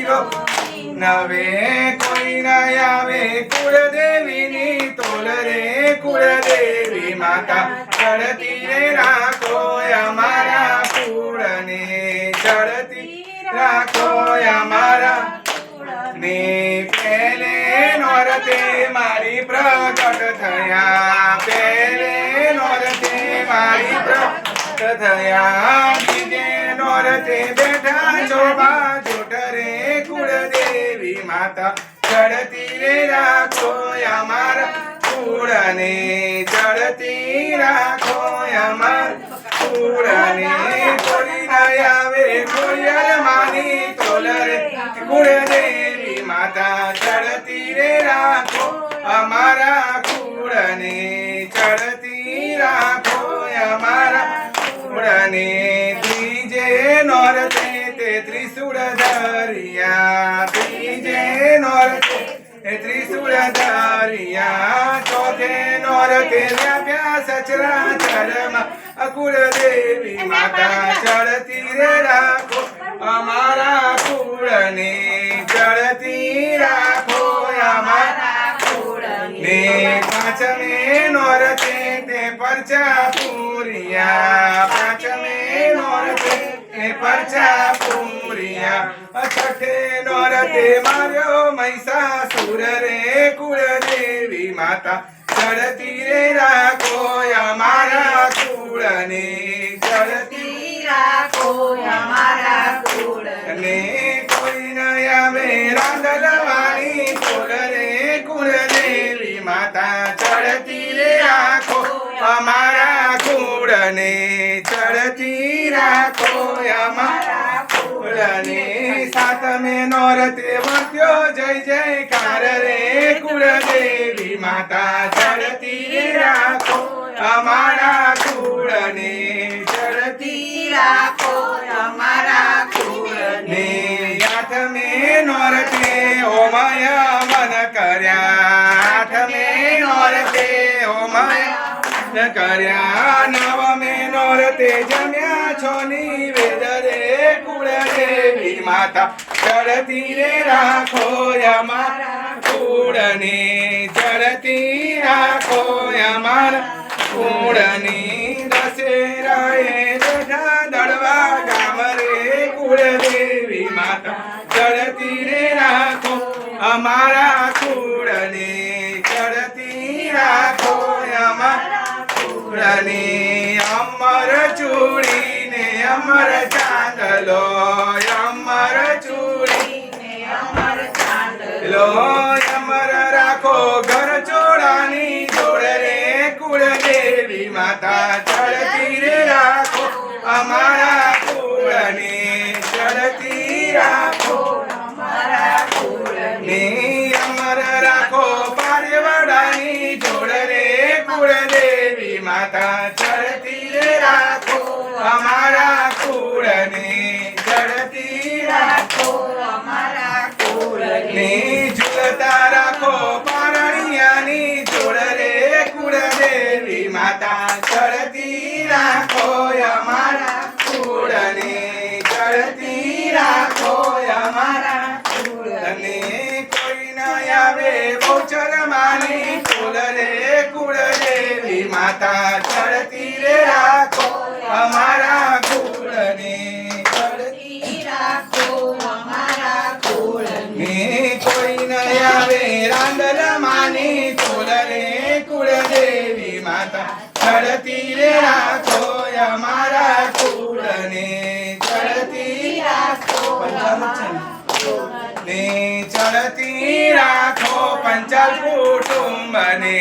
Hero. નવે કોઈ ન આવે કુળદેવીની તોલ રે, કુળદેવી માતા. ચડતી રે રાખો અમારા કુળને, ચડતી રાખો અમારા ને પેલે નોરતે મારી પ્રગટ થયા, પેલે નોરતે મારી પ્રગટ થયા. બીજે નોરતે બેઠા જો બાજોટ રે કુળદેવી માતા ચડતી રે રાખો અમારા કુળને, ચડતી રાખો અમારા કુળને. કોઈ ન આવે કોઈ માની તોલ રે. કુળદેવી માતા ચડતી રે રાખો અમારા કુળને, ચડતી રાખો અમારા કુળને. ત્રીજે નોરતે તે ત્રિશુળ ધરિયા તે ત્રિશુળ ધરિયા ચોથે નોરતે વ્યાપ્યા સચરા ચરમાં અકુળ દેવી માતા ચડતી રે રાખો અમારા કુળને ચડતી રાખો અમારા ને પાંચમે નોરતે તે પરચા પૂરિયા પાંચમે નોરતે તે પરચા પૂરિયા. છઠે નોરતે માર્યો મહિષાસુર રે કુળદેવી માતા. ચડતી રે રાખો અમારા કુળને. ચડતી અને કોઈ નયા મે રાંદલવાણી કુળ રે કુળદેવી માતા. ચડતી રે રાખો અમારા કુળને. ચડતી રાખો અમારા કુળને સાતમે નોરતે વર્ત્યો જય જયકાર રે કુળદેવી માતા ચડતી રાખો. અમારા કુળને મન કર્યા, નવમે નોરતે જમ્યા છો નિવેદ રે કુળદેવી માતા ચડતી રે રાખો અમારા કુળને ચડતી રાખો અમારા કુળની. દશેરાએ બેઠા દળવા ગામ રે કુળ દેવી માતા ચડતી રે રાખો અમારા કુળને ચડતી રાખો કુળને અમર ચૂડીને અમર ચાંદલો, અમર ચૂડી લો અમર રાખો, ઘર ચોડાની જોડ રે કુળ દેવી માતા ચડતી રે રાખો. અમારા માતા ચડતી રાખો, અમારા કુળને ચડતી રાખો, અમારા કુળને જુલતા રાખો, પારણિયાની જોડ રે કુળ દેવી માતા. માતા ચડતી રે રાખો અમારા કુળને. ચડતી કોઈ ન આવે રાંદલ માની કુળ રે કુળદેવી માતા. ચડતી રે રાખો અમારા કુળને. ચડતી રાખો ને. ચડતી રાખો પંચાલ કુટુંબને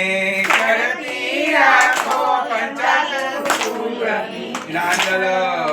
Nandala Pura Nandala